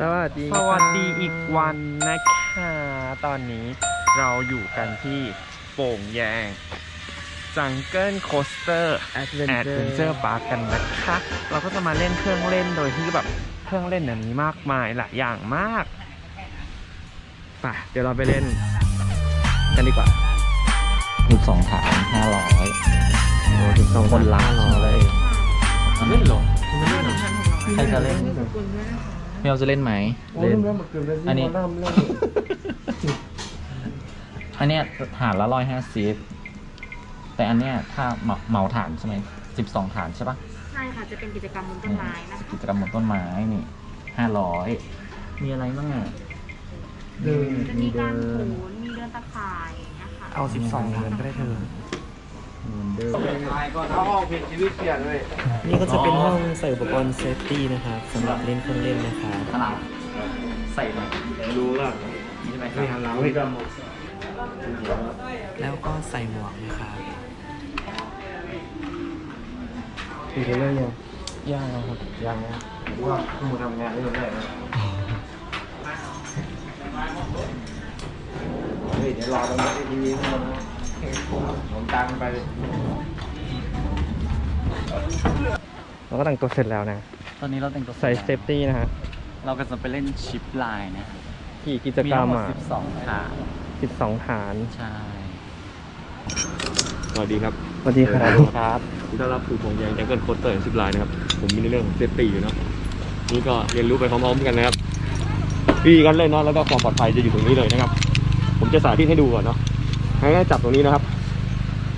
สวัสดีสวัสดีอีกวันนะคะ ตอนนี้เราอยู่กันที่โป่งแยงจังเกิลโคสเตอร์แอดเวนแอดเจอเวนเจอร์ร์ปาร์กันนะคะ เราก็จะมาเล่นเครื่องเล่นโดยที่แบบเครื่องเล่นเนี่ยมีมากมายหลายอย่างมากไปเดี๋ยวเราไปเล่นกันดีกว่าสิบสองฐานห้าร้อยโอ้ถึงสองคนละห้าร้อยเล่นหรอใครจะเล่น พี่เอาจะเล่นไหมเล่นอันนี้อันเนี้ยฐานละร้อยห้าสิบแต่อันเนี้ยถ้าเหมาเหมาฐานใช่ไหมสิบสองฐานใช่ปะใช่ค่ะ จะเป็นกิจกรรมบนต้นไม้นะคะกิจกรรมบนต้นไม้นี่ห้าร้อยมีอะไรบ้างอะ เดินจะมีการโขนมีเดินตะข่ายอย่างเงี้ยค่ะเอา12เหรียญก็ได้เธอเดิ นนี่ก็จะเป็นห้องใส่อุปกรณ์เซฟตี้นะครับสำหรับเล่นเครื่องเล่นนะครับตลาดใส่ไหมรู้ละนี่ใช่ไหมครับแล้วก็ใส่หมวกนะครับอยู่เรื่อยๆย่างครับยังนะว่าคุณทำงานได้ยังไงนะเฮ้ยเดี๋ยวรอตรงนี้ทีนี้นะ ผมตังไป เราก็แต่งตัวเสร็จแล้วนะ ตอนนี้เราแต่งตัวใส่เซฟตี้นะฮะ เราก็จะไปเล่นชิปไลน์นะกี่กิจมีกรรทั้มงหมดอะสิบสองฐาน12ฐาน ใช่ สวัสดีครับ สวัสดีครับครับที่ต้อนรับสู่วงแยงจังเกิลโคสเตอร์สิบไลน์นะครับ ผมมีในเรื่องของเซฟตี้อยู่เนาะ นี่ก็เรียนรู้ไปพร้อมๆกันนะครับวิธีการเล่นเนาะ แล้วก็ความปลอดภัยจะอยู่ตรงนี้เลยนะครับ ผมจะสาธิตให้ดูก่อนเนาะ ให้ให้จับตรงนี้นะครับ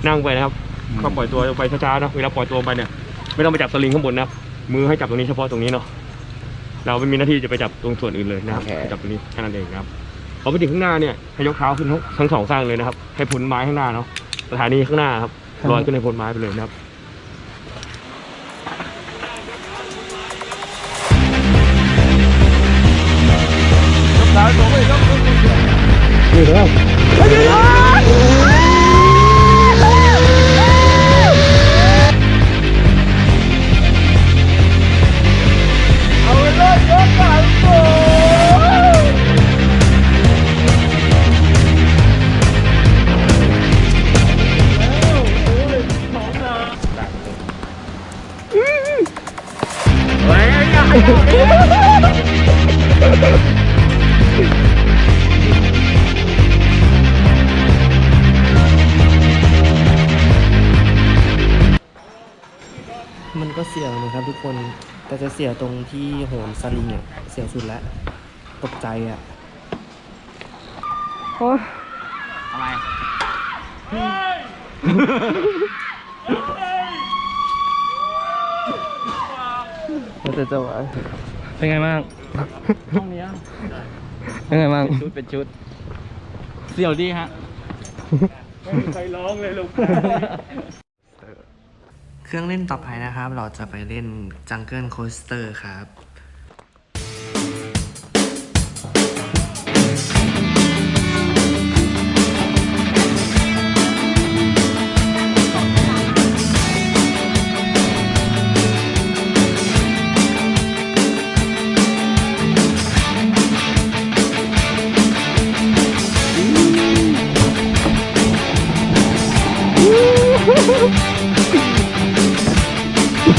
นั่งไปนะครับก็ปล่อยตัวลงไปช้าๆเนาะเวลาปล่อยตัวลงไปเนี่ยไม่ต้องไปจับสลิงข้างบนนะครับมือให้จับตรงนี้เฉพาะตรงนี้เนาะเราไม่มีหน้าที่จะไปจับตรงส่วนอื่นเลยนะครับให้จับตรงนี้แค่นั้นเองนะครับพอไปถึงข้างหน้าเนี่ยให้ยกเท้าขึ้นทั้งทั้งสองข้างเลยนะครับ ให้พ้นไม้ข้างหน้าเนาะสถานีข้างหน้าครับลอยขึ้นในพ้นไม้ไปเลยนะครับนี่เด้อ มันก็เสี่ยวนะครับทุกคน แต่จะเสี่ยวตรงที่โหนสลิงอะ เสี่ยวสุดแล้ว ตกใจอะอะไร เราจะจะไหวเป็นไงบ้างห้องเนี้ยเป็นไงบ้างชุดเป็นชุดเสี่ยวดีฮะเครื่องเล่นต่อไปนะครับ เราจะไปเล่น Jungle Coaster ครับ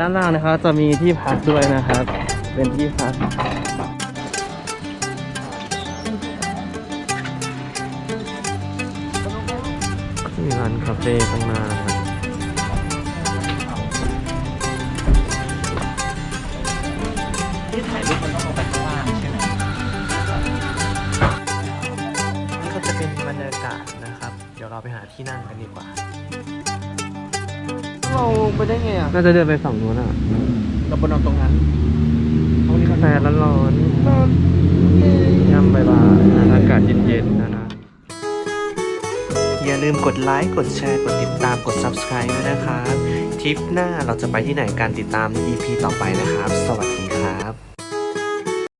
ด้านล่างนะครับ จะมีที่พักด้วยนะครับ เป็นที่พักมีร้านคาเฟ่ข้างหน้านะครับที่ถ่ายรูปมันต้องลงไปข้างล่างใช่ไหมนี่ก็จะเป็นบรรยากาศนะครับ เดี๋ยวเราไปหาที่นั่งกันดีกว่า เราไปได้ไงอะน่าจะเดินไปฝั่งนู้นอะเราบนนอนตรงนั้นกาแฟร้อนๆยำบ่ายๆอากาศเย็นๆนะนะอย่าลืมกดไลค์ กดแชร์ กดติดตาม กด subscribe ด้วยนะครับทริปหน้าเราจะไปที่ไหนการติดตาม EP ต่อไปนะครับ สวัสดีครับ